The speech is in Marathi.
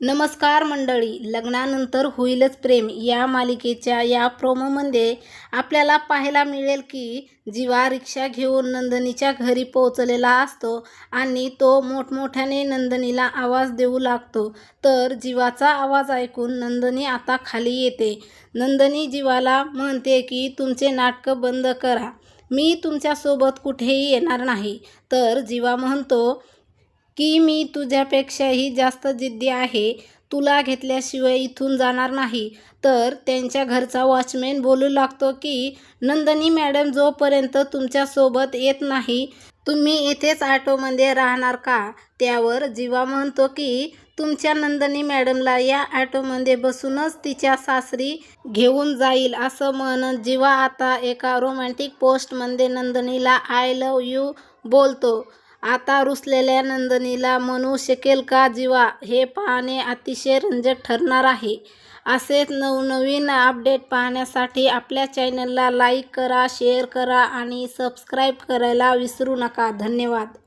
नमस्कार मंडळी लग्नानंतर होईलच प्रेम. या मालिकेच्या या प्रोमोमध्ये आपल्याला पाहायला मिळेल की जीवा रिक्षा घेऊन नंदनीच्या घरी पोहोचलेला असतो आणि तो मोठमोठ्याने नंदनीला आवाज देऊ लागतो. तर जीवाचा आवाज ऐकून नंदनी आता खाली येते. नंदनी जीवाला म्हणते की तुमचे नाटकं बंद करा. मी तुमच्यासोबत कुठेही येणार नाही. तर जीवा म्हणतो की मी तुझ्यापेक्षाही जास्त जिद्दी आहे तुला घेतल्याशिवाय इथून जाणार नाही. तर त्यांच्या घरचा वॉचमॅन बोलू लागतो की नंदनी मॅडम जोपर्यंत तुमच्यासोबत येत नाही तुम्ही इथेच ऑटोमध्ये राहणार का? त्यावर जीवा म्हणतो की तुमच्या नंदनी मॅडमला या ऑटोमध्ये बसूनच तिच्या सासरी घेऊन जाईल असं म्हणत जीवा आता एका रोमॅन्टिक पोस्टमध्ये नंदनीला आय लव यू बोलतो. आता रुसलेल्या नंदनीला म्हणू शकेल का जीवा? हे पाहणे अतिशय रंजक ठरणार आहे. असेच नवनवीन अपडेट पाहण्यासाठी आपल्या चॅनलला लाईक करा शेअर करा आणि सबस्क्राईब करायला विसरू नका. धन्यवाद.